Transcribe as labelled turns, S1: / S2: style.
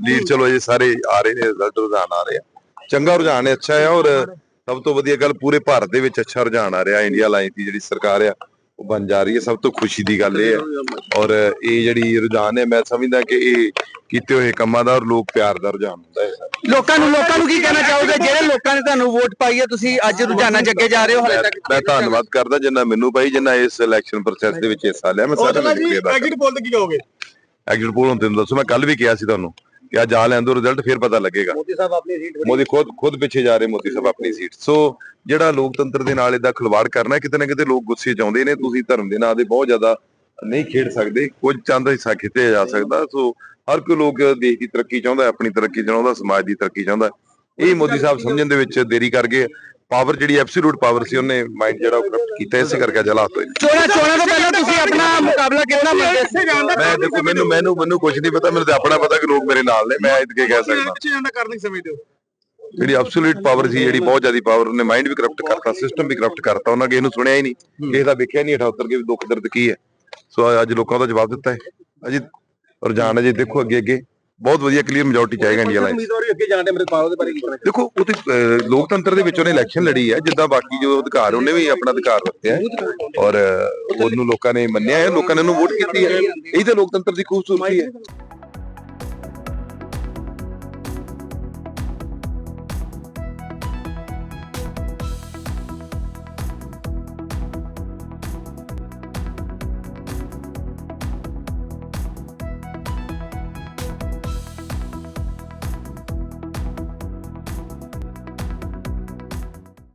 S1: Lead ਚਲੋ ਇਹ ਸਾਰੇ ਆ ਰਹੇ ਨੇ ਰਿਜ਼ਲਟ ਰੁਝਾਨ ਆ ਰਹੇ ਚੰਗਾ ਰੁਝਾਨ ਹੈ ਅੱਛਾ ਹੈ ਔਰ ਸਭ ਤੋਂ ਵਧੀਆ ਗੱਲ ਪੂਰੇ ਭਾਰਤ ਦੇ ਵਿੱਚ ਅੱਛਾ ਰੁਝਾਨ ਆ ਰਿਹਾ ਇੰਡੀਆ ਲਾਈਨ ਦੀ ਜਿਹੜੀ ਸਰਕਾਰ ਆ ਉਹ ਬਣ ਜਾ ਰਹੀ ਹੈ। ਸਭ ਤੋਂ ਖੁਸ਼ੀ ਦੀ ਗੱਲ ਇਹ ਹੈ। ਔਰ ਇਹ ਜਿਹੜੀ ਰੁਝਾਨ ਹੈ ਮੈਂ ਸਮਝਦਾ ਕਿ ਇਹ ਕੀਤੇ ਹੋਏ ਕੰਮਾਂ ਦਾ ਔਰ ਲੋਕ ਪਿਆਰ ਦਾ ਰੁਝਾਨ ਹੁੰਦਾ ਹੈ।
S2: ਲੋਕਾਂ ਨੂੰ ਲੋਕਾਂ ਨੂੰ ਕੀ ਕਹਿਣਾ ਚਾਹੋਗੇ? ਜਿਹੜੇ ਲੋਕਾਂ ਨੇ ਤੁਹਾਨੂੰ ਵੋਟ ਪਾਈ ਹੈ ਤੁਸੀਂ ਅੱਜ ਰੁਝਾਨਾਂ 'ਚ ਅੱਗੇ ਜਾ ਰਹੇ ਹੋ ਹਲੇ ਤੱਕ
S1: ਮੈਂ ਧੰਨਵਾਦ ਕਰਦਾ ਜਿੰਨਾ ਮੈਨੂੰ ਭਾਈ ਜਿੰਨਾ ਇਸ ਇਲੈਕਸ਼ਨ ਪ੍ਰੋਸੈਸ ਦੇ ਵਿੱਚ ਹਿੱਸਾ ਲਿਆ। ਮੈਂ ਸਾਰਿਆਂ ਅਦਾ
S3: ਐਗਜ਼ਿਟ ਪੋਲ ਤੇ ਕੀ ਕਹੋਗੇ?
S1: ਐਗਜ਼ਿਟ ਪੋਲ ਹੁਣ ਤੈਨੂੰ ਦੱਸੋ ਮੈਂ ਕੱਲ ਵੀ ਕਿਹਾ ਸੀ ਤੁਹਾਨੂੰ। ਕਿ ਅੱਜ ਆ ਲੈਣ ਦੋ ਰਿਜ਼ਲਟ ਫਿਰ ਪਤਾ ਲੱਗੇਗਾ
S3: ਮੋਦੀ ਸਾਹਿਬ ਆਪਣੀ ਸੀਟ
S1: ਮੋਦੀ ਖੁਦ ਖੁਦ ਪਿੱਛੇ ਜਾ ਰਹੇ ਮੋਦੀ ਸਾਹਿਬ ਆਪਣੀ ਸੀਟ ਸੋ ਜਿਹੜਾ ਲੋਕਤੰਤਰ ਦੇ ਨਾਲ ਇਹਦਾ ਖਿਲਵਾੜ ਕਰਨਾ ਕਿਤੇ ਨਾ ਕਿਤੇ ਲੋਕ ਗੁੱਸੇ ਚ ਆਉਂਦੇ ਨੇ ਤੁਸੀਂ ਧਰਮ ਦੇ ਨਾਂ ਤੇ ਬਹੁਤ ਜ਼ਿਆਦਾ ਨਹੀਂ ਖੇਡ ਸਕਦੇ ਕੁਝ ਚਾਹੁੰਦਾ ਹਿੱਸਾ ਖਿੱਤੇ ਜਾ ਸਕਦਾ ਸੋ ਹਰ ਕੋਈ ਲੋਕ ਦੇਸ਼ ਦੀ ਤਰੱਕੀ ਚਾਹੁੰਦਾ ਆਪਣੀ ਤਰੱਕੀ ਚਾਹੁੰਦਾ ਸਮਾਜ ਦੀ ਤਰੱਕੀ ਚਾਹੁੰਦਾ। ਇਹ ਮੋਦੀ ਸਾਹਿਬ ਸਮਝਣ ਦੇ ਵਿੱਚ ਦੇਰੀ ਕਰ ਗਏ ਪਾਵਰ ਜਿਹੜੀ ਐਬਸੋਲੂਟ ਪਾਵਰ ਸੀ ਉਹਨੇ ਮਾਈਂਡ ਜਿਹੜਾ ਉਹ ਕਰਪਟ ਕੀਤਾ ਇਸੇ ਕਰਕੇ ਹੋਏ ਨੇ।
S2: ਚੋਣਾਂ ਚੋਣਾਂ ਤੋਂ ਪਹਿਲਾਂ ਤੁਸੀਂ ਆਪਣਾ ਮੁਕਾਬਲਾ ਸੀ
S1: ਮੈਂ ਦੇਖੋ ਮੈਨੂੰ ਮੈਨੂੰ ਮੈਨੂੰ ਕੁਝ ਨਹੀਂ ਪਤਾ ਮੈਨੂੰ ਤਾਂ ਆਪਣਾ ਪਤਾ ਕਿ ਲੋਕ ਮੇਰੇ ਨਾਲ ਨੇ ਮੈਂ ਇਹ ਕਹਿ ਸਕਦਾ।
S3: ਕਿੱਥੇ ਜਾਂਦਾ ਕਰਨ ਦੀ ਸਮਝਦੇ
S1: ਜਿਹੜੀ ਐਬਸੋਲੂਟ ਪਾਵਰ ਸੀ ਜਿਹੜੀ ਬਹੁਤ ਜ਼ਿਆਦੀ ਪਾਵਰ ਉਹਨੇ ਮਾਈਂਡ ਵੀ ਕਰਪਟ ਕਰਤਾ ਸਿਸਟਮ ਵੀ ਕਰਪਟ ਕਰਤਾ ਉਹਨਾਂ ਕਿਸੇ ਨੂੰ ਸੁਣਿਆ ਹੀ ਨਹੀਂ। ਕਿਸੇ ਦਾ ਵੇਖਿਆ ਨਹੀਂ ਹੇਠਾਂ ਉਤਰ ਕੇ ਵੀ ਦੁੱਖ ਦਰਦ ਕੀ ਹੈ। ਸੋ ਅੱਜ ਲੋਕਾਂ ਦਾ ਜਵਾਬ ਦਿੱਤਾ ਹੈ। ਅਜੇ ਰੁਝਾਨ ਅਜੇ ਦੇਖੋ ਅੱਗੇ ਅੱਗੇ ਬਹੁਤ ਵਧੀਆ ਕਲੀਅਰ ਮੈਜੋਰਟੀ ਚਾਹੇਗਾ ਇੰਡੀਆ ਲਾਈਨ
S3: ਉਮੀਦਵਾਰ ਅੱਗੇ ਜਾਣ ਦੇ ਮੇਰੇ ਪਾਲ ਦੇ ਬਾਰੇ ਕੀ ਕਹਿਣਾ
S1: ਦੇਖੋ ਉਹ ਤੇ ਲੋਕਤੰਤਰ ਦੇ ਵਿੱਚ ਉਹਨੇ ਇਲੈਕਸ਼ਨ ਲੜੀ ਹੈ ਜਿੱਦਾਂ ਬਾਕੀ ਜੋ ਅਧਿਕਾਰ ਉਹਨੇ ਵੀ ਆਪਣਾ ਅਧਿਕਾਰ ਵਰਤਿਆ ਹੈ। ਔਰ ਉਹਨੂੰ ਲੋਕਾਂ ਨੇ ਮੰਨਿਆ ਹੈ ਲੋਕਾਂ ਨੇ ਉਹਨੂੰ ਵੋਟ ਕੀਤੀ ਹੈ। ਇਹੀ ਤਾਂ ਲੋਕਤੰਤਰ ਦੀ ਖੂਬਸੂਰਤੀ ਹੈ।